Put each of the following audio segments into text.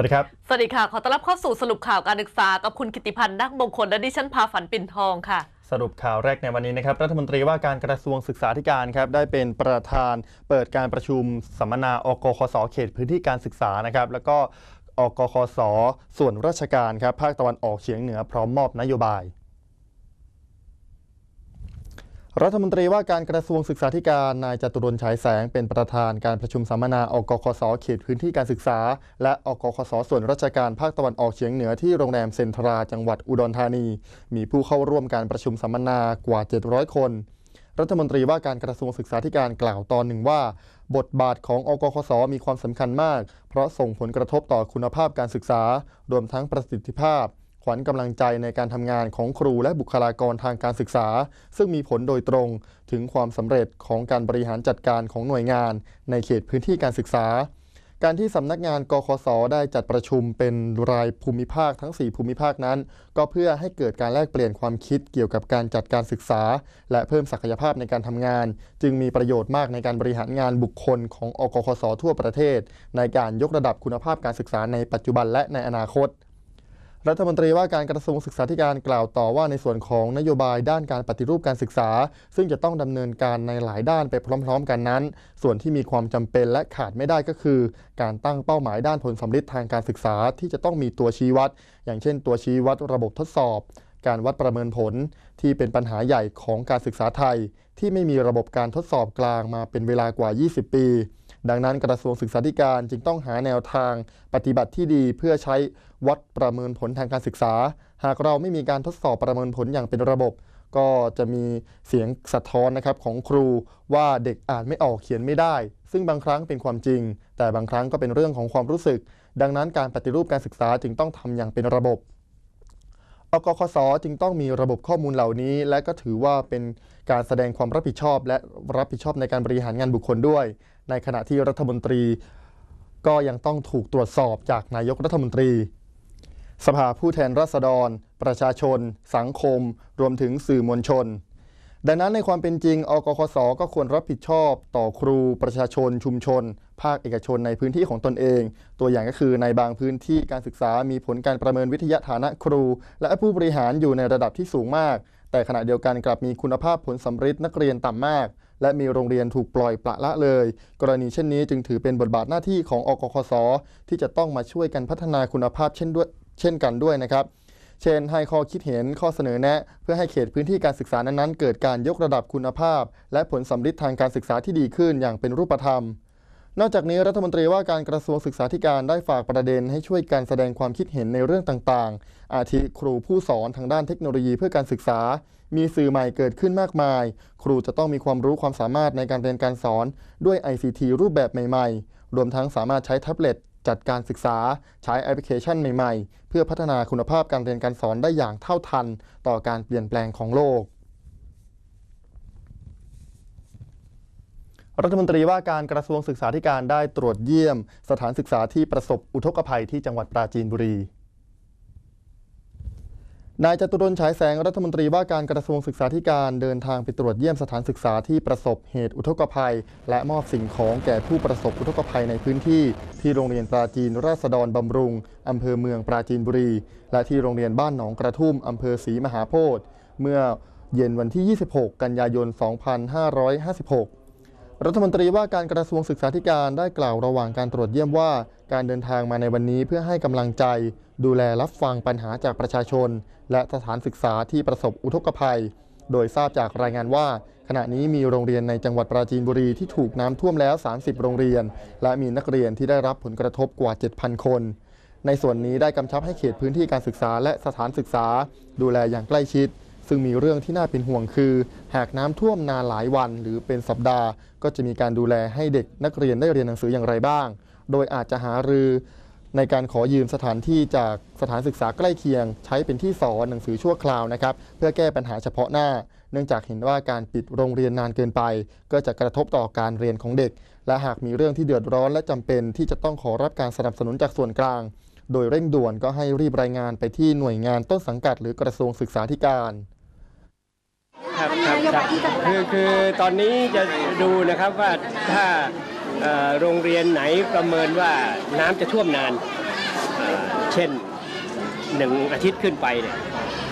วัสดีครับ สวัสดีค่ะ ขอต้อนรับเข้าสู่สรุปข่าวการศึกษา กับคุณกิติพันธ์นักมงคล และดิฉันพาฝันปิ่นทองค่ะ สรุปข่าวแรกในวันนี้นะครับ รัฐมนตรีว่าการกระทรวงศึกษาธิการครับ ได้เป็นประธานเปิดการประชุมสัมมนาอกคสเขตพื้นที่การศึกษานะครับ แล้วก็อกคสส่วนราชการครับ ภาคตะวันออกเฉียงเหนือพร้อมมอบนโยบาย รัฐมนตรีว่าการกระทรวงศึกษาธิการนายจตุรนฉายแสงเป็นประธานการประชุมสัมมนาอกคสเขตพื้นที่การศึกษา และอกคสส่วนราชการภาคตะวันออกเฉียงเหนือที่โรงแรมเซ็นทราจังหวัดอุดรธานี มีผู้เข้าร่วมการประชุมสัมมนากว่า 700 คน รัฐมนตรีว่าการกระทรวงศึกษาธิการกล่าวตอนหนึ่งว่า บทบาทของอกคสมีความสำคัญมาก เพราะส่งผลกระทบต่อคุณภาพการศึกษา รวมทั้งประสิทธิภาพ ขวัญกำลังใจในการทำงานของครูและบุคลากรทางการศึกษา ซึ่งมีผลโดยตรงถึงความสำเร็จของการบริหารจัดการของหน่วยงาน ในเขตพื้นที่การศึกษา การที่สำนักงานกคสได้จัดประชุมเป็นรายภูมิภาคทั้ง 4 ภูมิภาคนั้น ก็เพื่อให้เกิดการแลกเปลี่ยนความคิดเกี่ยวกับการจัดการศึกษา และเพิ่มศักยภาพในการทำงาน จึงมีประโยชน์มากในการบริหารงานบุคคลของอกคสทั่วประเทศ ในการยกระดับคุณภาพการศึกษาในปัจจุบันและในอนาคต รัฐมนตรีว่าการกระทรวงศึกษาธิการกล่าวต่อว่าในส่วนของนโยบายด้านการปฏิรูปการศึกษา ซึ่งจะต้องดำเนินการในหลายด้านไปพร้อม ๆ กันนั้น ส่วนที่มีความจำเป็นและขาดไม่ได้ก็คือ การตั้งเป้าหมายด้านผลสำลิดทางการศึกษาที่จะต้องมีตัวชี้วัด อย่างเช่น ตัวชี้วัดระบบทดสอบ การวัดประเมินผลที่เป็นปัญหาใหญ่ของการศึกษาไทย ที่ไม่มีระบบการทดสอบกลางมาเป็นเวลากว่า 20 ปี ดังนั้นกระทรวงศึกษาธิการจึงต้องหาแนวทางปฏิบัติที่ดีเพื่อใช้วัดประเมินผลทางการศึกษา หากเราไม่มีการทดสอบประเมินผลอย่างเป็นระบบ ก็จะมีเสียงสะท้อนนะครับของครูว่าเด็กอ่านไม่ออกเขียนไม่ได้ ซึ่งบางครั้งเป็นความจริง แต่บางครั้งก็เป็นเรื่องของความรู้สึก ดังนั้นการปฏิรูปการศึกษาจึงต้องทำอย่างเป็นระบบอกคสจึงต้องมีระบบข้อมูลเหล่านี้ และก็ถือว่าเป็นการแสดงความรับผิดชอบ และรับผิดชอบในการบริหารงานบุคคลด้วย ในขณะที่รัฐมนตรี ก็ยังต้องถูกตรวจสอบจากนายกรัฐมนตรี สภาผู้แทนราษฎร ประชาชน สังคม รวมถึงสื่อมวลชน ดังนั้นในความเป็นจริง อกคสก็ควรรับผิดชอบต่อครูประชาชน ชุมชน ภาคเอกชนในพื้นที่ของตนเอง ตัวอย่างก็คือในบางพื้นที่การศึกษามีผลการประเมินวิทยาฐานะครู และผู้บริหารอยู่ในระดับที่สูงมาก แต่ขณะเดียวกันกลับมีคุณภาพผลสำฤทธิ์นักเรียนต่ำมาก และมีโรงเรียนถูกปล่อยปละละเลย กรณีเช่นนี้จึงถือเป็นบทบาทหน้าที่ของอกคสที่จะต้องมาช่วยกันพัฒนาคุณภาพเช่นด้วยเช่นกันด้วยนะครับเช่น ให้ข้อคิดเห็นข้อเสนอแนะ เพื่อให้เขตพื้นที่การศึกษานั้นๆ เกิดการยกระดับคุณภาพ และผลสำลิดทางการศึกษาที่ดีขึ้นอย่างเป็นรูปธรรม นอกจากนี้รัฐมนตรีว่าการกระทรวงศึกษาธิการได้ฝากประเด็นให้ช่วยการแสดงความคิดเห็นในเรื่องต่างๆ อาทิครูผู้สอนทางด้านเทคโนโลยีเพื่อการศึกษา มีสื่อใหม่เกิดขึ้นมากมาย ครูจะต้องมีความรู้ความสามารถในการเรียนการสอนด้วย ICT รูปแบบใหม่ ๆ รวมทั้งสามารถใช้แท็บเล็ตจัดการศึกษาใช้แอปพลิเคชันใหม่ๆ เพื่อพัฒนาคุณภาพการเรียนการสอนได้อย่างเท่าทัน ต่อการเปลี่ยนแปลงของโลก รัฐมนตรีว่าการกระทรวงศึกษาธิการได้ตรวจเยี่ยม สถานศึกษาที่ประสบอุทกภัยที่จังหวัดปราจีนบุรี นายจตุรนฉายแสงรัฐมนตรีว่าการกระทรวงศึกษาธิการเดินทางไปตรวจเยี่ยมสถานศึกษาที่ประสบเหตุอุทกภัย และมอบสิ่งของแก่ผู้ประสบอุทกภัยในพื้นที่ ที่โรงเรียนปราจีนราษฎรบำรุงอำเภอเมืองปราจีนบุรี และที่โรงเรียนบ้านหนองกระทุ่มอำเภอศรีมหาโพธิ์เมื่อเย็นวันที่ 26 กันยายน 2556รัฐมนตรีว่าการกระทรวงศึกษาธิการได้กล่าวระหว่างการตรวจเยี่ยมว่า การเดินทางมาในวันนี้เพื่อให้กำลังใจ ดูแลรับฟังปัญหาจากประชาชน และสถานศึกษาที่ประสบอุทกภัย โดยทราบจากรายงานว่า ขณะนี้มีโรงเรียนในจังหวัดปราจีนบุรีที่ถูกน้ำท่วมแล้ว 30 โรงเรียน และมีนักเรียนที่ได้รับผลกระทบกว่า 7,000 คน ในส่วนนี้ได้กำชับให้เขตพื้นที่การศึกษาและสถานศึกษา ดูแลอย่างใกล้ชิดซึ่งมีเรื่องที่น่าเป็นห่วงคือ หากน้ำท่วมนานหลายวันหรือเป็นสัปดาห์ ก็จะมีการดูแลให้เด็กนักเรียนได้เรียนหนังสืออย่างไรบ้าง โดยอาจจะหารือ ในการขอยืมสถานที่จากสถานศึกษาใกล้เคียง ใช้เป็นที่สอนหนังสือชั่วคราวนะครับเพื่อแก้ปัญหาเฉพาะหน้า เนื่องจากเห็นว่าการปิดโรงเรียนนานเกินไป ก็จะกระทบต่อการเรียนของเด็ก และหากมีเรื่องที่เดือดร้อนและจำเป็นที่จะต้องขอรับการสนับสนุนจากส่วนกลาง โดยเร่งด่วนก็ให้รีบรายงานไปที่หน่วยงานต้นสังกัด หรือกระทรวงศึกษาธิการครับครับคือคือตอนนี้จะดูนะครับว่าถ้า โรงเรียนไหนประเมินว่าน้ำจะท่วมนาน เช่นหนึ่งอาทิตย์ขึ้นไปเนี่ย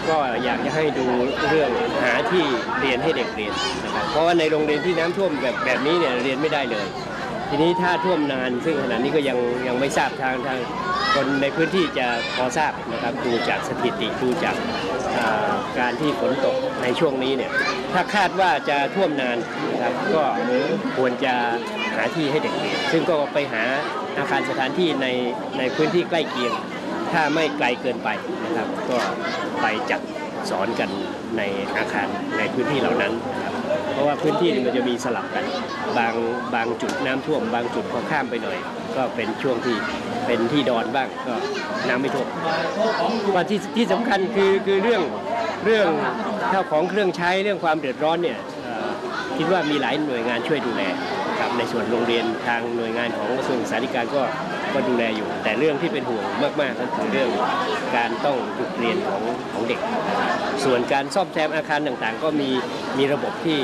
ก็อยากจะให้ดูเรื่องหาที่เรียนให้เด็กเรียนนะครับเพราะว่าในโรงเรียนที่น้ำท่วมแบบแบบนี้เนี่ยเรียนไม่ได้เลย ทีนี้ถ้าท่วมนาน ซึ่งขณะนี้ก็ยังยังไม่ทราบทางทางคนในพื้นที่จะพอทราบนะครับดูจากสถิติดูจากาการที่ฝนตกในช่วงนี้เนี่ยถ้าคาดว่าจะท่วมนานนะครับก็ควรจะาที่ให้เด็กเรียนซึ่งก็ไปหาอาคารสถานที่ในในพื้นที่ใกล้เคียง ถ้าไม่ไกลเกินไปนะครับ ก็ไปจัดสอนกันในอาคารในพื้นที่เหล่านั้นนะครับเพราะว่าพื้นที่มันจะมีสลับกัน บางบางจุดน้ำท่วม บางจุดพอข้ามไปหน่อย ก็เป็นช่วงที่เป็นที่ดอนบ้างก็น้ำไม่ท่วมว่าที่ที่สำคัญคือคือเรื่องเรื่องข้าวของเครื่องใช้เรื่องความเดือดร้อนเนี่ยคิดว่ามีหลายหน่วยงานช่วยดูแล นะครับในส่วนโรงเรียนทางหน่วยงานของกระทรวงศึกษาธิการก็ก็ดูแลอยู่ แต่เรื่องที่เป็นห่วงมากๆก็คือเรื่องการต้องหยุดเรียนของของเด็ก ส่วนการซ่อมแซมอาคารต่างๆ ก็มีมีระบบที่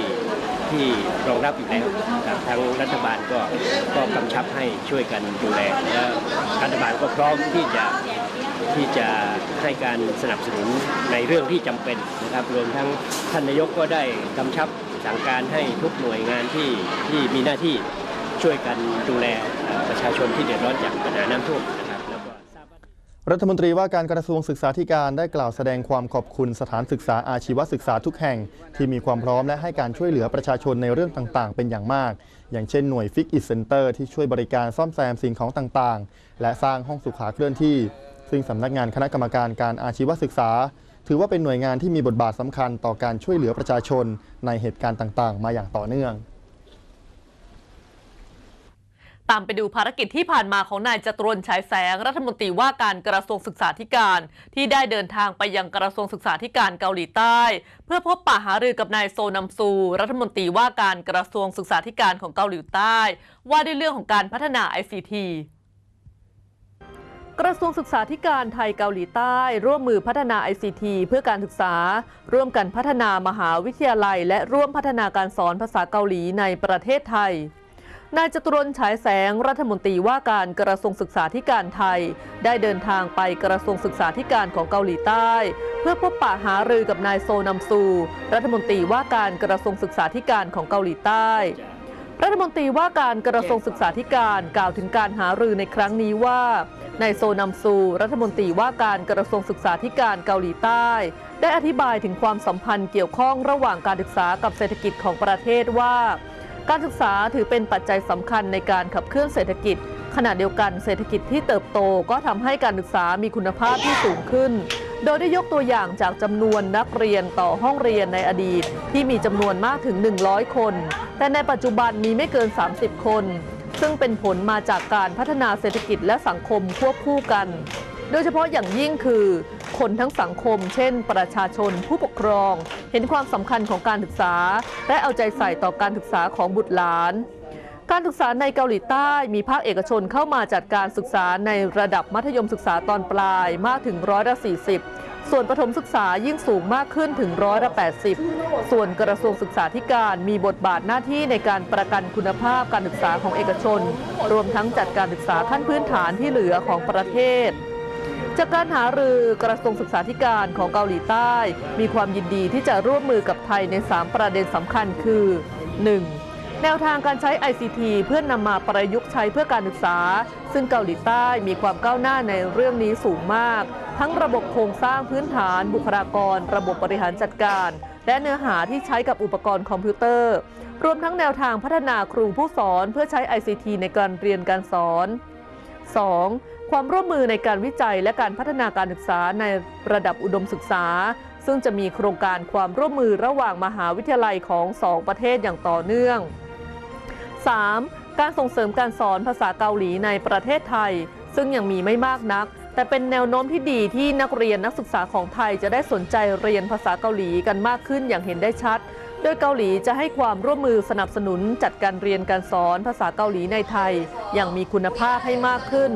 ที่รองรับอยู่แล้วครับทางรัฐบาลก็ก็กำชับให้ช่วยกันดูแลและรัฐบาลก็พร้อมที่จะที่จะให้การสนับสนุนในเรื่องที่จำเป็นนะครับรวมทั้งท่านนายกก็ได้กำชับ สั่งการให้ทุกหน่วยงานที่ที่มีหน้าที่ช่วยกันดูแลประชาชนที่เดือดร้อนจากปัญหาน้ำท่วมนะครับแล้วก็รัฐมนตรีว่าการกระทรวงศึกษาธิการได้กล่าวแสดงความขอบคุณสถานศึกษาอาชีวศึกษาทุกแห่ง ที่มีความพร้อมและให้การช่วยเหลือประชาชนในเรื่องต่างๆ เป็นอย่างมาก อย่างเช่นหน่วยฟิกอิ c เซนเตอร์ที่ช่วยบริการซ่อมแซมสิ่งของต่างๆ และสร้างห้องสุขาเคลื่อนที่ ซึ่งสำนักงานคณะกรรมการการอาชีวศึกษา ถือว่าเป็นหน่วยงานที่มีบทบาทสำคัญต่อการช่วยเหลือประชาชนในเหตุการณ์ต่างๆ มาอย่างต่อเนื่องตามไปดูภารกิจที่ผ่านมาของนายจตุรนต์ฉายแสง รัฐมนตรีว่าการกระทรวงศึกษาธิการ ที่ได้เดินทางไปยังกระทรวงศึกษาธิการเกาหลีใต้ เพื่อพบปะหารือกับนายโซนัมซู รัฐมนตรีว่าการกระทรวงศึกษาธิการของเกาหลีใต้ ว่าด้วยเรื่องของการพัฒนา ICT กระทรวงศึกษาธิการไทยเกาหลีใต้ ร่วมมือพัฒนา ICT เพื่อการศึกษา ร่วมกันพัฒนามหาวิทยาลัย และร่วมพัฒนาการสอนภาษาเกาหลีในประเทศไทยนายจตุรนฉายแสงรัฐมนตรีว่าการกระทรวงศึกษาธิการไทย ได้เดินทางไปกระทรวงศึกษาธิการของเกาหลีใต้ เพื่อพบปะหารือกับนายโซนัมซู รัฐมนตรีว่าการกระทรวงศึกษาธิการของเกาหลีใต้ รัฐมนตรีว่าการกระทรวงศึกษาธิการกล่าวถึงการหารือในครั้งนี้ว่า นายโซนัมซู รัฐมนตรีว่าการกระทรวงศึกษาธิการเกาหลีใต้ ได้อธิบายถึงความสัมพันธ์เกี่ยวข้องระหว่างการศึกษากับเศรษฐกิจของประเทศว่า การศึกษาถือเป็นปัจจัยสำคัญในการขับเคลื่อนเศรษฐกิจ ขณะเดียวกันเศรษฐกิจที่เติบโตก็ทำให้การศึกษามีคุณภาพที่สูงขึ้น โดยได้ยกตัวอย่างจากจำนวนนักเรียนต่อห้องเรียนในอดีต ที่มีจำนวนมากถึง 100 คน แต่ในปัจจุบันมีไม่เกิน 30 คน ซึ่งเป็นผลมาจากการพัฒนาเศรษฐกิจและสังคมควบคู่กัน โดยเฉพาะอย่างยิ่งคือ คนทั้งสังคม เช่น ประชาชนผู้ปกครอง เห็นความสำคัญของการศึกษา และเอาใจใส่ต่อการศึกษาของบุตรหลานการศึกษาในเกาหลีใต้มีภาคเอกชนเข้ามาจัดการศึกษาในระดับมัธยมศึกษาตอนปลายมากถึงร้อยละ40 ส่วนประถมศึกษายิ่งสูงมากขึ้นถึงร้อยละ80 ส่วนกระทรวงศึกษาธิการมีบทบาทหน้าที่ในการประกันคุณภาพการศึกษาของเอกชน รวมทั้งจัดการศึกษาขั้นพื้นฐานที่เหลือของประเทศจากการหารือกระทรวงศึกษาธิการของเกาหลีใต้ มีความยินดีที่จะร่วมมือกับไทยใน 3 ประเด็นสำคัญคือ 1. แนวทางการใช้ ICT เพื่อนนำมาประยุกต์ใช้เพื่อการศึกษา ซึ่งเกาหลีใต้มีความก้าวหน้าในเรื่องนี้สูงมาก ทั้งระบบโครงสร้างพื้นฐาน บุคลากร ระบบบริหารจัดการ และเนื้อหาที่ใช้กับอุปกรณ์คอมพิวเตอร์ รวมทั้งแนวทางพัฒนาครูผู้สอนเพื่อใช้ ICT ในการเรียนการสอน 2. ความร่วมมือในการวิจัยและการพัฒนาการศึกษาในระดับอุดมศึกษา ซึ่งจะมีโครงการความร่วมมือระหว่างมหาวิทยาลัยของสองประเทศอย่างต่อเนื่อง 3. การส่งเสริมการสอนภาษาเกาหลีในประเทศไทย ซึ่งยังมีไม่มากนัก แต่เป็นแนวโน้มที่ดีที่นักเรียนนักศึกษาของไทยจะได้สนใจเรียนภาษาเกาหลีกันมากขึ้นอย่างเห็นได้ชัด โดยเกาหลีจะให้ความร่วมมือสนับสนุนจัดการเรียนการสอนภาษาเกาหลีในไทย อย่างมีคุณภาพให้มากขึ้น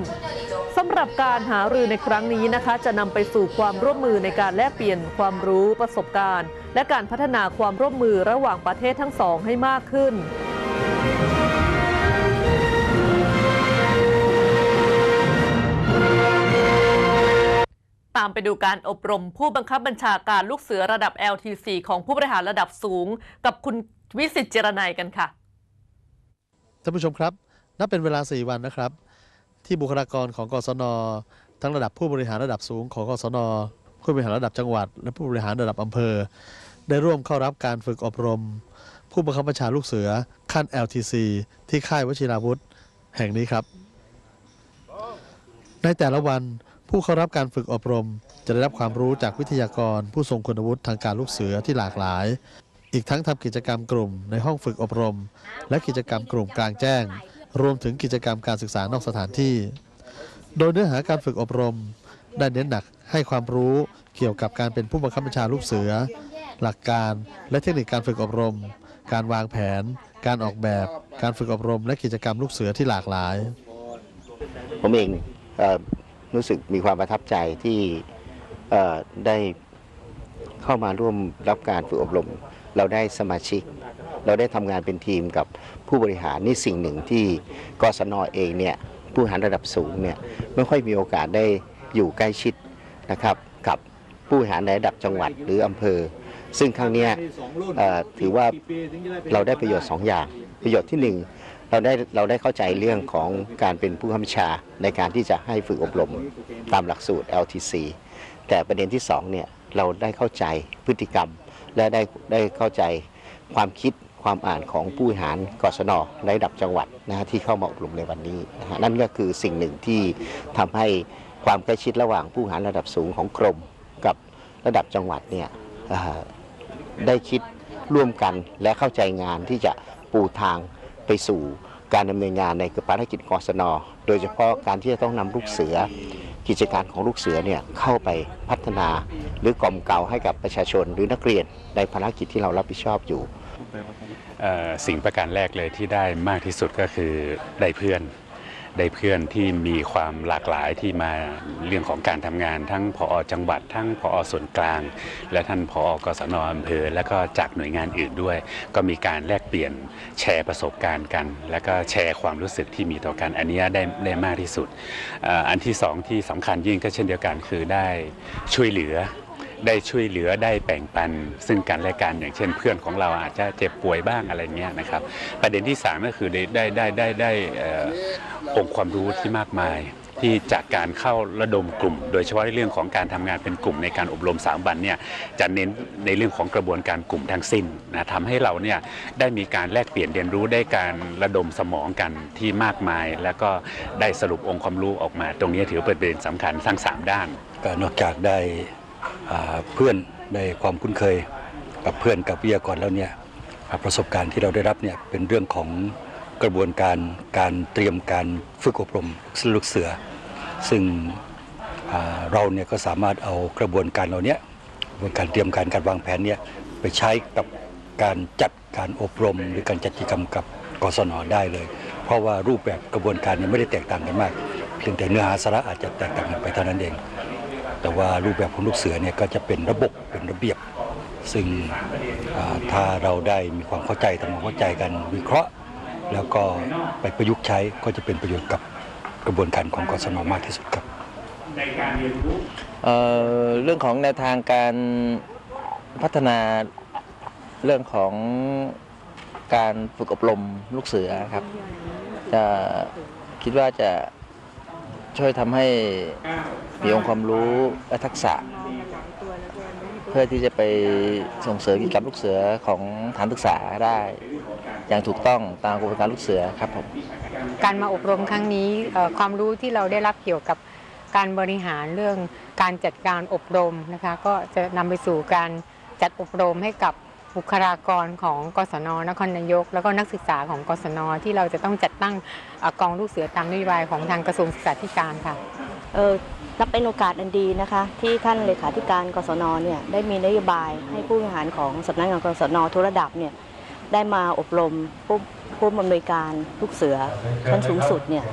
สำหรับการหารือในครั้งนี้นะคะ จะนำไปสู่ความร่วมมือในการแลกเปลี่ยนความรู้ประสบการณ์ และการพัฒนาความร่วมมือระหว่างประเทศทั้งสองให้มากขึ้นามไปดูการอบรมผู้บังคับบัญชาการลูกเสือระดับ LTC ของผู้บริหารระดับสูง กับคุณวิสิตเจรนัยกันค่ะท่านผู้ชมครับ นับเป็นเวลา 4 วันนะครับ ที่บุคลากรของกศน ทั้งระดับผู้บริหารระดับสูงของกศน ผู้บริหารระดับจังหวัด และผู้บริหารระดับอำเภอ ได้ร่วมเข้ารับการฝึกอบรม ผู้บังคับบัญชาลูกเสือขั้น LTC ที่ค่ายวชิราวุธแห่งนี้ครับ ในแต่ละวัน ผู้เข้ารับการฝึกอบรมจะได้รับความรู้จากวิทยากร ผู้ทรงคุณวุฒิทางการลูกเสือที่หลากหลาย อีกทั้งทำกิจกรรมกลุ่มในห้องฝึกอบรม และกิจกรรมกลุ่มกลางแจ้ง รวมถึงกิจกรรมการศึกษานอกสถานที่ โดยเนื้อหาการฝึกอบรม ได้เน้นหนักให้ความรู้เกี่ยวกับการเป็นผู้บังคับบัญชาลูกเสือ หลักการและเทคนิคการฝึกอบรม การวางแผน การออกแบบ การฝึกอบรม และกิจกรรมลูกเสือที่หลากหลาย ผมเองเรู้สึกมีความประทับใจที่ได้เข้ามาร่วมรับการฝึกอบรม เราได้สมาชิก เราได้ทำงานเป็นทีมกับผู้บริหารนี่สิ่งหนึ่งที่กศนเองเนี่ยผู้บริหารระดับสูงเนี่ยไม่ค่อยมีโอกาสได้อยู่ใกล้ชิดนะครับกับผู้บริหารในระดับจังหวัดหรืออำเภอ ซึ่งครั้งนี้ถือว่าเราได้ประโยชน์ 2 อย่าง ประโยชน์ที่หนึ่ง เราได้เราได้เข้าใจเรื่องของการเป็นผู้ข้าราชาในการที่จะให้ฝึกอบรมตามหลักสูตร LTC แต่ประเด็นที่สองเนี่ยเราได้เข้าใจพฤติกรรม และได้ได้เข้าใจความคิดความอ่านของผู้บริหารกศนในระดับจังหวัดนะฮะที่เข้ามาอบรมในวันนี้นะฮะนั่นก็คือสิ่งหนึ่งที่ทำให้ความใกล้ชิดระหว่างผู้บริหารระดับสูงของกรม กับระดับจังหวัดเนี่ยได้คิดร่วมกันและเข้าใจงานที่จะปูทาง ไปสู่การดำเนินงานในภารกิจกศน โดยเฉพาะการที่จะต้องนำลูกเสือ กิจการของลูกเสือเนี่ยเข้าไปพัฒนา หรือกล่อมเกลาให้กับประชาชนหรือนักเรียนในภารกิจที่เรารับผิดชอบอยู่สิ่งประการแรกเลยที่ได้มากที่สุดก็คือได้เพื่อน ได้เพื่อนที่มีความหลากหลายที่มาเรื่องของการทำงาน ทั้งผอจังหวัด ทั้งผอส่วนกลาง และท่านผอกศนอำเภอ และก็จากหน่วยงานอื่นด้วย ก็มีการแลกเปลี่ยนแชร์ประสบการณ์กัน แล้วก็แชร์ความรู้สึกที่มีต่อกันอันนี้ได้ได้มากที่สุด อันที่สองที่สำคัญยิ่งก็เช่นเดียวกันคือได้ช่วยเหลือ ได้ช่วยเหลือได้แบ่งปัน ซึ่งกันและกันอย่างเช่น เพื่อนของเราอาจจะเจ็บป่วยบ้างอะไรเงี้ยนะครับ ประเด็นที่สามก็คือได้ได้ได้ได้ได้องค์ความรู้ที่มากมายที่จากการเข้าระดมกลุ่ม โดยเฉพาะในเรื่องของการทำงานเป็นกลุ่มในการอบรมสามวันเนี่ยจะเน้นในเรื่องของกระบวนการกลุ่มทั้งสิ้นนะทำให้เราเนี่ยได้มีการแลกเปลี่ยนเรียนรู้ได้การระดมสมองกันที่มากมาย แล้วก็ได้สรุปองค์ความรู้ออกมา ตรงนี้ถือเป็นประเด็นสำคัญทั้งสามด้าน ก็นอกจากได้ เพื่อนได้ความคุ้นเคยกับเพื่อนกับวิทยากรแล้วเนี่ยประสบการณ์ที่เราได้รับเนี่ยเป็นเรื่องของกระบวนการการเตรียมการฝึกอบรมลูกเสือ ซึ่งเราเนี่ยก็สามารถเอากระบวนการเหล่านี้กระบวนการเตรียมการการวางแผนเนี่ยไปใช้กับการจัดการอบรม หรือการจัดกิจกรรมกับกศนได้เลย เพราะว่ารูปแบบกระบวนการเนี่ยไม่ได้แตกต่างกันมาก เพียงแต่เนื้อหาสาระอาจจะแตกต่างกันไปเท่านั้นเอง แต่ว่ารูปแบบของลูกเสือเนี่ยก็จะเป็นระบบเป็นระเบียบ ซึ่งถ้าเราได้มีความเข้าใจทำความเข้าใจกันวิเคราะห์ แล้วก็ไปประยุกต์ใช้ก็จะเป็นประโยชน์กับกระบวนการของกศนมากที่สุดครับเอ่อเรื่องของแนวทางการพัฒนาเรื่องของการฝึกอบรมลูกเสือครับ จะคิดว่าจะ ช่วยทำให้มีองค์ความรู้และทักษะ เพื่อที่จะไปส่งเสริมกิจกรรมลูกเสือของฐานศึกษาได้ อย่างถูกต้องตามกระบวนการลูกเสือครับผมการมาอบรมครั้งนี้ความรู้ที่เราได้รับเกี่ยวกับการบริหารเรื่องการจัดการอบรมนะคะ ก็จะนำไปสู่การจัดอบรมให้กับ บุคลากรของกศนนครนายก แล้วก็นักศึกษาของกศนที่เราจะต้องจัดตั้งเอ่อกองลูกเสือตามนโยบายของทางกระทรวงศึกษาธิการค่ะเออนับเป็นโอกาสอันดีนะคะ ที่ท่านเลขาธิการกศนเนี่ยได้มีนโยบายให้ผู้บริหารของสำนักงานกศนทุกระดับเนี่ยได้มาอบรมผู้ผู้อำนวยการลูกเสือชั้นสูงสุดเนี่ย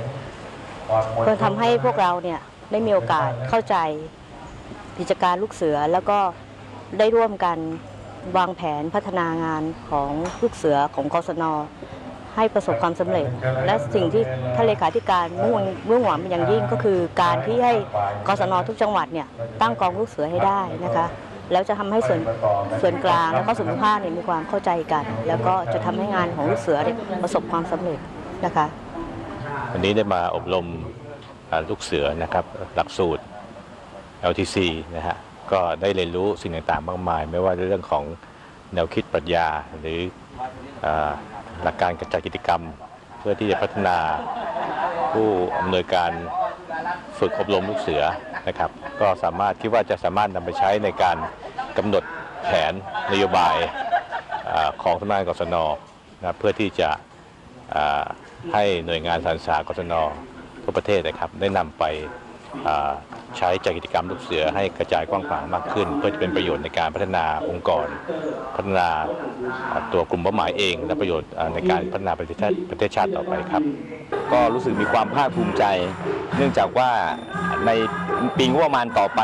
เพื่อทำให้พวกเราเนี่ยได้มีโอกาสเข้าใจกิจการลูกเสือแล้วก็ได้ร่วมกัน วางแผนพัฒนางานของลูกเสือของกศนให้ประสบความสำเร็จ และสิ่งที่ท่านเลขาธิการมุ่งมุ่งหวังเป็นอย่างยิ่งก็คือ การที่ให้กศนทุกจังหวัดเนี่ยตั้งกองลูกเสือให้ได้นะคะแล้วจะทำให้ส่วนส่วนกลางแล้วก็ส่วนภูมิภาคเนี่ยมีความเข้าใจกัน แล้วก็จะทำให้งานของลูกเสือเนี่ยประสบความสำเร็จนะคะวันนี้ได้มาอบรมอ่าลูกเสือนะครับหลักสูตร LTC นะฮะ ก็ได้เรียนรู้สิ่งต่างๆ มากมาย ไม่ว่าเรื่องของแนวคิดปรัชญาหรืออหลักการกระจายกิจกรรม เพื่อที่จะพัฒนาผู้อำนวยการฝึกอบรมลูกเสือนะครับ ก็สามารถคิดว่าจะสามารถนำไปใช้ในการกำหนดแผนนโยบายอของสำนักงานกศนนะเพื่อที่จะให้หน่วยงานสารสากศนทั่วประเทศนะครับ ได้นำไป ใช้จัดกิจกรรมลูกเสือให้กระจายกว้างขวางมากขึ้น เพื่อจะเป็นประโยชน์ในการพัฒนาองค์กร พัฒนาตัวกลุ่มเป้าหมายเอง และประโยชน์ในการพัฒนาประเทศชาติประเทศชาติต่อไปครับ ก็รู้สึกมีความภาคภูมิใจ เนื่องจากว่าในปีงบประมาณต่อไป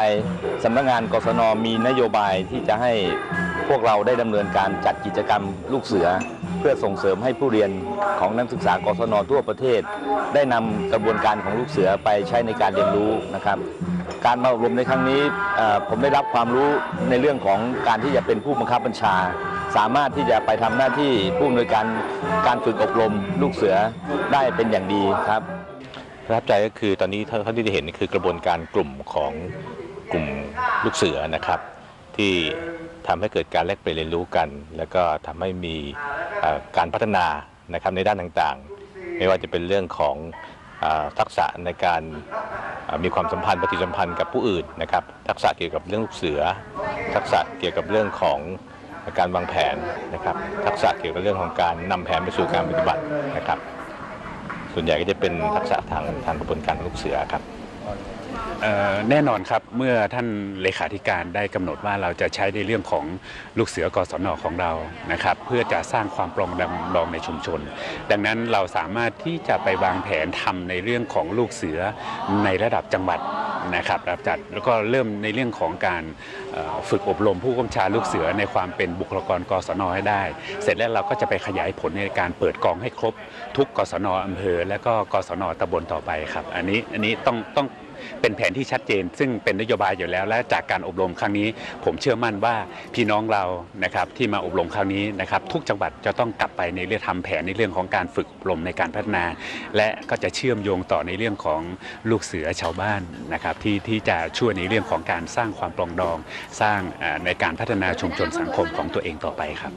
สำนักงานกศนมีนโยบายที่จะให้พวกเราได้ดำเนินการจัดกิจกรรมลูกเสือ พื่อส่งเสริมให้ผู้เรียนของนักศึกษากศนทั่วประเทศ ได้นำกระบวนการของลูกเสือไปใช้ในการเรียนรู้นะครับ การมาอบรมในครั้งนี้ผมได้รับความรู้ในเรื่องของการที่จะเป็นผู้บังคับบัญชา สามารถที่จะไปทำหน้าที่ผู้อำนวยการการฝึกอบรมลูกเสือได้เป็นอย่างดีครับประทับใจก็คือตอนนี้ท่าเท่าที่ได้เห็นคือกระบวนการกลุ่มของกลุ่มลูกเสือนะครับ ที่ ทำให้เกิดการแลกเปลี่ยนเรียนรู้กัน แล้วก็ทำให้มีการพัฒนานะครับในด้านต่างๆ ไม่ว่าจะเป็นเรื่องของอทักษะในการมีความสัมพันธ์ปฏิสัมพันธ์กับผู้อื่นนะครับทักษะเกี่ยวกับเรื่องลูกเสือ ทักษะเกี่ยวกับเรื่องของการวางแผนนะครับทักษะเกี่ยวกับเรื่องของการนำแผนไปสู่การปฏิบัตินะครับ ส่วนใหญ่ก็จะเป็นทักษะทางทางกระบวนการลูกเสือครับ แน่นอนครับเมื่อท่านเลขาธิการได้กำหนดว่าเราจะใช้ในเรื่องของลูกเสือกศนของเรานะครับ เพื่อจะสร้างความปรองดองดองในชุมชน ดังนั้นเราสามารถที่จะไปวางแผนทำในเรื่องของลูกเสือในระดับจังหวัดนะครับระดับจัดแล้วก็เริ่มในเรื่องของการฝึกอบรมผู้กำชาลูกเสือในความเป็นบุคลากรกศนให้ได้ เสร็จแล้วเราก็จะไปขยายผลในการเปิดกองให้ครบ ทุกกศนอำเภอ และก็กศนตำบลต่อไปครับ อันนี้อันนี้ต้องต้อง เป็นแผนที่ชัดเจน ซึ่งเป็นนโยบายอยู่แล้ว และจากการอบรมครั้งนี้ ผมเชื่อมั่นว่าพี่น้องเรานะครับที่มาอบรมครั้งนี้นะครับทุกจังหวัดจะต้องกลับไปในเรื่องทำแผนในเรื่องของการฝึกอบรมในการพัฒนา และก็จะเชื่อมโยงต่อในเรื่องของลูกเสือชาวบ้านนะครับที่ที่จะช่วยในเรื่องของการสร้างความปรองดอง สร้างในการพัฒนาชุมชนสังคมของตัวเองต่อไปครับ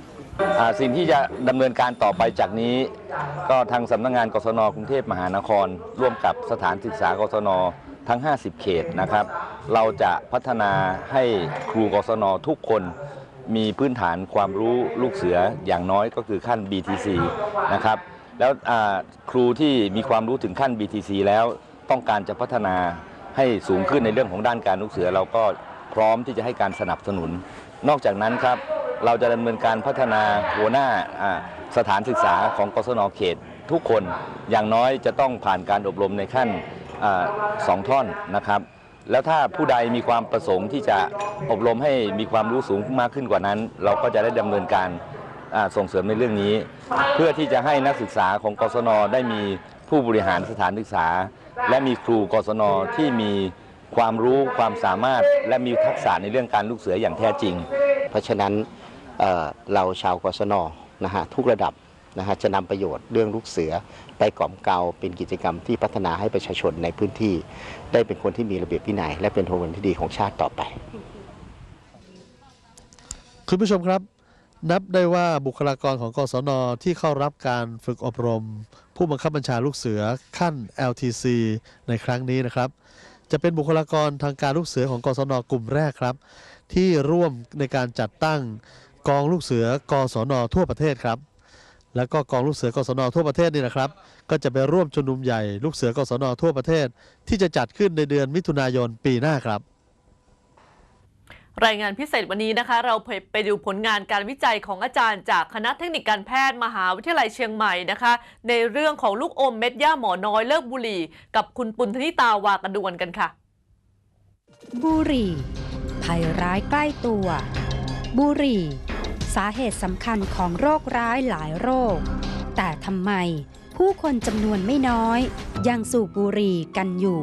สิ่งที่จะดำเนินการต่อไปจากนี้ ก็ทางสำนักงานกศนกรุงเทพมหานคร ร่วมกับสถานศึกษากศน ทั้ง 50 เขตนะครับ เราจะพัฒนาให้ครูกศนทุกคนมีพื้นฐานความรู้ลูกเสืออย่างน้อยก็คือขั้น BTC นะครับ แล้วครูที่มีความรู้ถึงขั้น BTC แล้วต้องการจะพัฒนาให้สูงขึ้นในเรื่องของด้านการลูกเสือ เราก็พร้อมที่จะให้การสนับสนุน นอกจากนั้นครับเราจะดำเนินการพัฒนาหัวหน้าสถานศึกษาของกศนเขต ทุกคนอย่างน้อยจะต้องผ่านการอบรมในขั้น สองท่อนนะครับ แล้วถ้าผู้ใดมีความประสงค์ที่จะอบรมให้มีความรู้สูงมากขึ้นกว่านั้น เราก็จะได้ดำเนินการส่งเสริมในเรื่องนี้ เพื่อที่จะให้นักศึกษาของกศนได้มีผู้บริหารสถานศึกษา และมีครูกศนที่มีความรู้ความสามารถและมีทักษะในเรื่องการลูกเสืออย่างแท้จริง เพราะฉะนั้นเเราชาวกศนนะฮะทุกระดับ นะฮะจะนำประโยชน์เรื่องลูกเสือไปกล่อมเกลาเป็นกิจกรรมที่พัฒนาให้ประชาชนในพื้นที่ ได้เป็นคนที่มีระเบียบวินัย และเป็นพลเมืองที่ดีของชาติต่อไป คุณผู้ชมครับ นับได้ว่าบุคลากรของกศนที่เข้ารับการฝึกอบรม ผู้บังคับบัญชาลูกเสือขั้น LTC ในครั้งนี้นะครับ จะเป็นบุคลากรทางการลูกเสือของกศนกลุ่มแรกครับ ที่ร่วมในการจัดตั้งกองลูกเสือกศนทั่วประเทศครับ แล้วก็กองลูกเสือกศนทั่วประเทศนี่นะครับ ก็จะไปร่วมชุมนุมใหญ่ลูกเสือกศนทั่วประเทศ ที่จะจัดขึ้นในเดือนมิถุนายนปีหน้าครับ รายงานพิเศษวันนี้นะคะ เราไปดูผลงานการวิจัยของอาจารย์จากคณะเทคนิคการแพทย์มหาวิทยาลัยเชียงใหม่นะคะ ในเรื่องของลูกอมเม็ดย่าหมอน้อยเลิกบุหรี่ กับคุณปุณธนิตาวากระดวนกันค่ะ บุหรี่ภัยร้ายใกล้ตัว บุหรี่ สาเหตุสำคัญของโรคร้ายหลายโรค แต่ทำไมผู้คนจำนวนไม่น้อย ยังสูบบุหรี่กันอยู่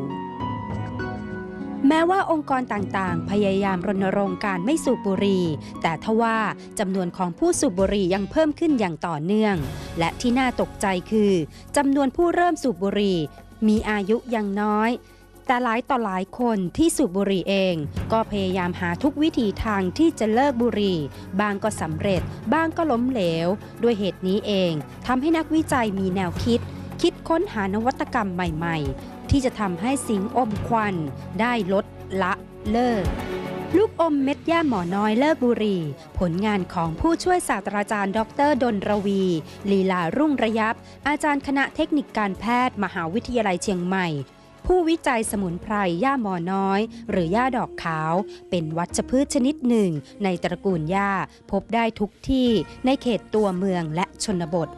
แม้ว่าองค์กรต่างๆ พยายามรณรงค์การไม่สูบบุหรี่ แต่ทว่าจำนวนของผู้สูบบุหรี่ยังเพิ่มขึ้นอย่างต่อเนื่อง และที่น่าตกใจคือจำนวนผู้เริ่มสูบบุหรี่มีอายุยังน้อย แต่หลายต่อหลายคนที่สูบบุหรี่เอง ก็พยายามหาทุกวิถีทางที่จะเลิกบุหรี่ บางก็สำเร็จ บางก็ล้มเหลว ด้วยเหตุนี้เองทำให้นักวิจัยมีแนวคิด คิดค้นหานวัตกรรมใหม่ๆ ที่จะทำให้สิงอมควัน ได้ลดละเลิกลูกอมเม็ดย่าหมอน้อยเลิกบุหรี ผลงานของผู้ช่วยศาสตราจารย์ ดรดนรวี ลีลารุ่งระยับ อาจารย์คณะเทคนิคการแพทย์ มหาวิทยาลัยเชียงใหม่ ผู้วิจัยสมุนไพรย่าหมอน้อย หรือย่าดอกขาว เป็นวัชพืชชนิดหนึ่ง ในตระกูลย่าพบได้ทุกที่ในเขตตัวเมืองและชนบท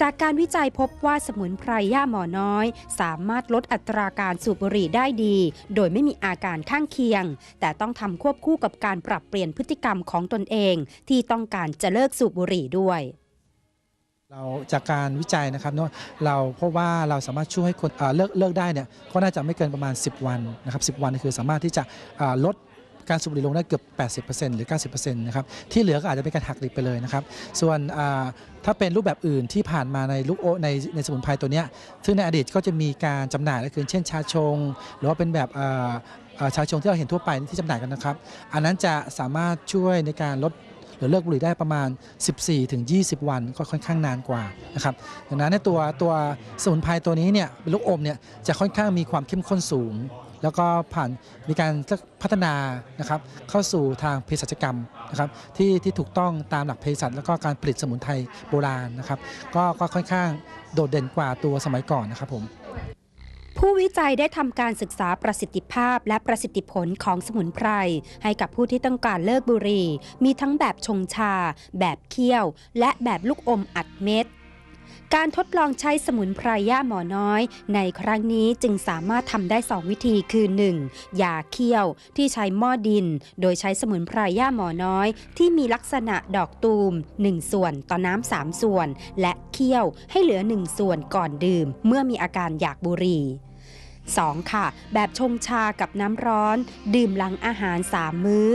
จากการวิจัยพบว่าสมุนไพรย่าหมอน้อย สามารถลดอัตราการสูบบุหรี่ได้ดี โดยไม่มีอาการข้างเคียง แต่ต้องทำควบคู่กับการปรับเปลี่ยนพฤติกรรมของตนเอง ที่ต้องการจะเลิกสูบบุหรี่ด้วย เราจากการวิจัยนะครับเนาะเราเพราะว่าเราสามารถช่วยให้คนเลิกเลิกได้เนี่ยก็น่าจะไม่เกินประมาณ 10 วันนะครับ10 วันคือสามารถที่จะลดการสูบบุหรี่ลงได้เกือบ 80%หรือ 90%นะครับที่เหลือก็อาจจะเป็นการหักดิบไปเลยนะครับ ส่วนถ้าเป็นรูปแบบอื่นที่ผ่านมาในลูกโอในในสมุนไพรตัวเนี้ยซึ่งในอดีตก็จะมีการจำหน่ายก็คือเช่นชาชง หรือว่าเป็นแบบชาชงที่เราเห็นทั่วไปที่จำหน่ายกันนะครับ อันนั้นจะสามารถช่วยในการลด หรือเลิกบุหรี่ได้ประมาณ 14ถึง20 วันก็ค่อนข้างนานกว่านะครับดังนั้นในตัวตัวสมุนไพรตัวนี้เนี่ยเป็นลูกอมเนี่ยจะค่อนข้างมีความเข้มข้นสูง แล้วก็ผ่านมีการพัฒนานะครับเข้าสู่ทางเภสัชกรรมนะครับที่ที่ถูกต้องตามหลักเภสัชแล้วก็การผลิตสมุนไพรโบราณนะครับก็ก็ค่อนข้างโดดเด่นกว่าตัวสมัยก่อนนะครับผม ผู้วิจัยได้ทำการศึกษาประสิทธิภาพและประสิทธิผลของสมุนไพร ให้กับผู้ที่ต้องการเลิกบุหรี่ มีทั้งแบบชงชา แบบเคี่ยว และแบบลูกอมอัดเม็ดการทดลองใช้สมุนไพรย่าหมอน้อย ในครั้งนี้จึงสามารถทำได้ 2 วิธีคือ 1. ยาเคี่ยวที่ใช้หม้อดิน โดยใช้สมุนไพรย่าหมอน้อย ที่มีลักษณะดอกตูม 1 ส่วนต่อน้ำ3ส่วน และเคี่ยวให้เหลือ 1 ส่วนก่อนดื่ม เมื่อมีอาการอยากบุหรี่ 2. ค่ะ แบบชงชากับน้ำร้อน ดื่มหลังอาหาร 3 มื้อ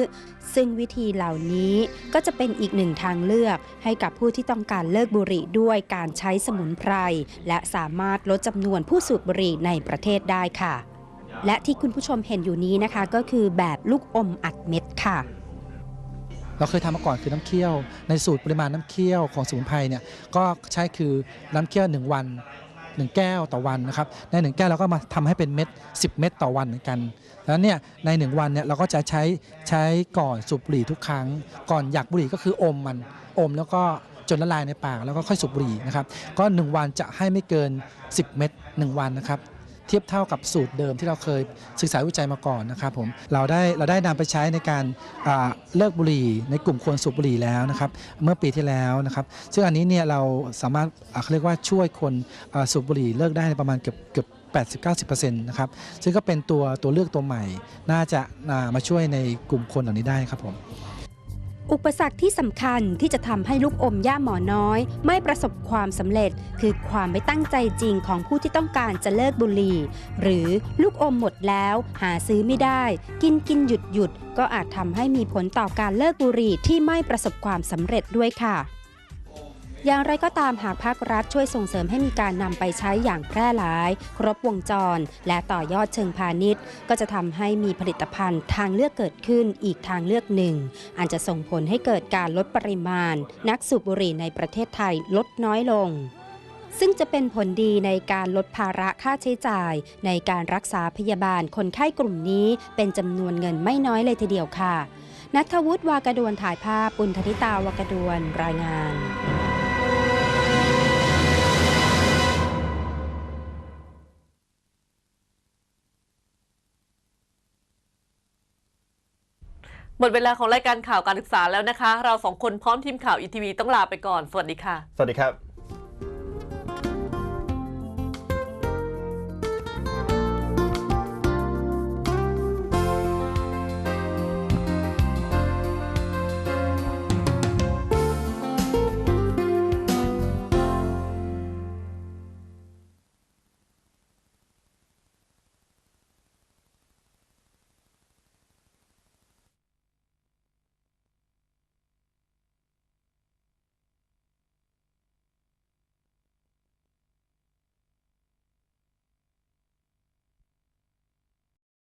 ซึ่งวิธีเหล่านี้ก็จะเป็นอีกหนึ่งทางเลือก ให้กับผู้ที่ต้องการเลิกบุหรี่ด้วยการใช้สมุนไพร และสามารถลดจำนวนผู้สูบบุหรี่ในประเทศได้ค่ะ และที่คุณผู้ชมเห็นอยู่นี้นะคะก็คือแบบลูกอมอัดเม็ดค่ะเราเคยทำมาก่อนคือน้ำเคี่ยว ในสูตรปริมาณน้ำเคี่ยวของสมุนไพรเนี่ยก็ใช้คือน้ำเคี่ยว 1 วัน 1 แก้วต่อวันนะครับใน 1 แก้วเราก็มาทำให้เป็นเม็ด10 เม็ดต่อวันเหมือนกันแล้วเนี่ยใน 1 วันเนี่ยเราก็จะใช้ใช้ก่อนสูบบุหรี่ทุกครั้ง ก่อนอยากบุหรี่ก็คืออมมันอมแล้วก็จนละลายในปากแล้วก็ค่อยสูบบุหรี่นะครับก็ 1 วันจะให้ไม่เกิน 10 เม็ด1วันนะครับ เทียบเท่ากับสูตรเดิมที่เราเคยศึกษาวิจัยมาก่อนนะครับผมเราได้เราได้นำไปใช้ในการเลิกบุหรี่ ในกลุ่มคนสูบบุหรี่แล้วนะครับเมื่อปีที่แล้วนะครับซึ่งอันนี้เนี่ยเราสามารถเขาเรียกว่าช่วยคนสูบบุหรี่เลิกได้ประมาณเกือบเกือบ80-90%นะครับ ซึ่งก็เป็นตัวตัวเลือกตัวใหม่ น่าจะามาช่วยในกลุ่มคนเหล่านี้ได้ครับผม อุปสรรคที่สำคัญที่จะทำให้ลูกอมย่าหมอน้อย ไม่ประสบความสำเร็จ คือความไม่ตั้งใจจริงของผู้ที่ต้องการจะเลิกบุหรี่ หรือลูกอมหมดแล้วหาซื้อไม่ได้ กินกินหยุดหยุดก็อาจทำให้มีผลต่อการเลิกบุหรี่ที่ไม่ประสบความสำเร็จด้วยค่ะ อย่างไรก็ตามหากภาครัฐช่วยส่งเสริมให้มีการนำไปใช้อย่างแพร่หลาย ครบวงจร และต่อยอดเชิงพาณิชย์ ก็จะทำให้มีผลิตภัณฑ์ทางเลือกเกิดขึ้นอีกทางเลือกหนึ่งอาจจะส่งผลให้เกิดการลดปริมาณ นักสูบบุหรี่ในประเทศไทยลดน้อยลงซึ่งจะเป็นผลดีในการลดภาระค่าใช้จ่าย ในการรักษาพยาบาลคนไข้กลุ่มนี้เป็นจำนวนเงินไม่น้อยเลยทีเดียวค่ะ นัทวุฒิวากระดวนถ่ายภาพปุณธนิตาวากระดวนรายงาน หมดเวลาของรายการข่าวการศึกษาแล้วนะคะ เราสองคนพร้อมทีมข่าวอีทีวีต้องลาไปก่อน สวัสดีค่ะ สวัสดีครับ